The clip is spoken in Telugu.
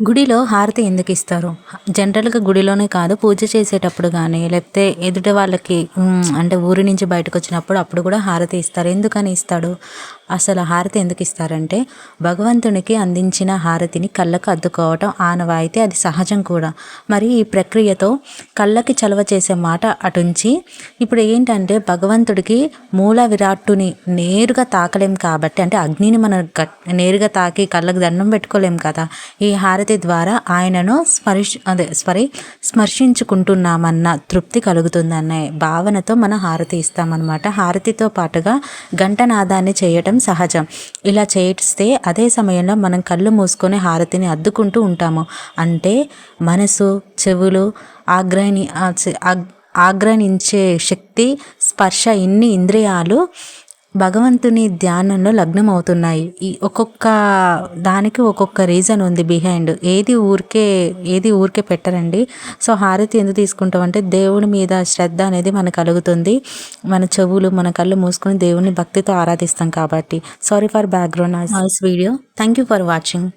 గుడిలో హారతి ఎందుకు ఇస్తారు? జనరల్గా గుడిలోనే కాదు పూజ చేసేటప్పుడు కానీ లేకపోతే ఎదుటి వాళ్ళకి అంటే ఊరి నుంచి బయటకు వచ్చినప్పుడు అప్పుడు కూడా హారతి ఇస్తారు. ఎందుకని ఇస్తాడు? అసలు హారతి ఎందుకు ఇస్తారంటే భగవంతునికి అందించిన హారతిని కళ్ళకు అద్దుకోవటం ఆనవాయితీ అది సహజం కూడా. మరి ఈ ప్రక్రియతో కళ్ళకి చలవ చేసే మాట అటుంచి ఇప్పుడు ఏంటంటే భగవంతుడికి మూల విరాట్టుని నేరుగా తాకలేం కాబట్టి అంటే అగ్నిని మనం గట్ నేరుగా తాకి కళ్ళకు దండం పెట్టుకోలేం కదా ఈ హారతి ద్వారా ఆయనను స్మరిష్ అదే సారీ స్మర్శించుకుంటున్నామన్న తృప్తి కలుగుతుందన్న భావనతో మనం హారతి ఇస్తామన్నమాట. హారతితో పాటుగా గంటనాదాన్ని చేయటం సహజం. ఇలా చేస్తే అదే సమయంలో మనం కళ్ళు మూసుకొని హారతిని అద్దుకుంటూ ఉంటాము. అంటే మనసు చెవులు ఆగ్రహి ఆగ్రహించే శక్తి స్పర్శ ఇన్ని ఇంద్రియాలు భగవంతుని ధ్యానంలో లగ్నం అవుతున్నాయి ఈ ఒక్కొక్క దానికి ఒక్కొక్క రీజన్ ఉంది బిహైండ్. ఏది ఊరికే ఏది ఊరికే పెట్టరండి. సో హారతి ఎందుకు తీసుకుంటాం అంటే దేవుడి మీద శ్రద్ధ అనేది మనకు కలుగుతుంది. మన చెవులు మన కళ్ళు మూసుకొని దేవుని భక్తితో ఆరాధిస్తాం కాబట్టి. Sorry for background noise video thank you for watching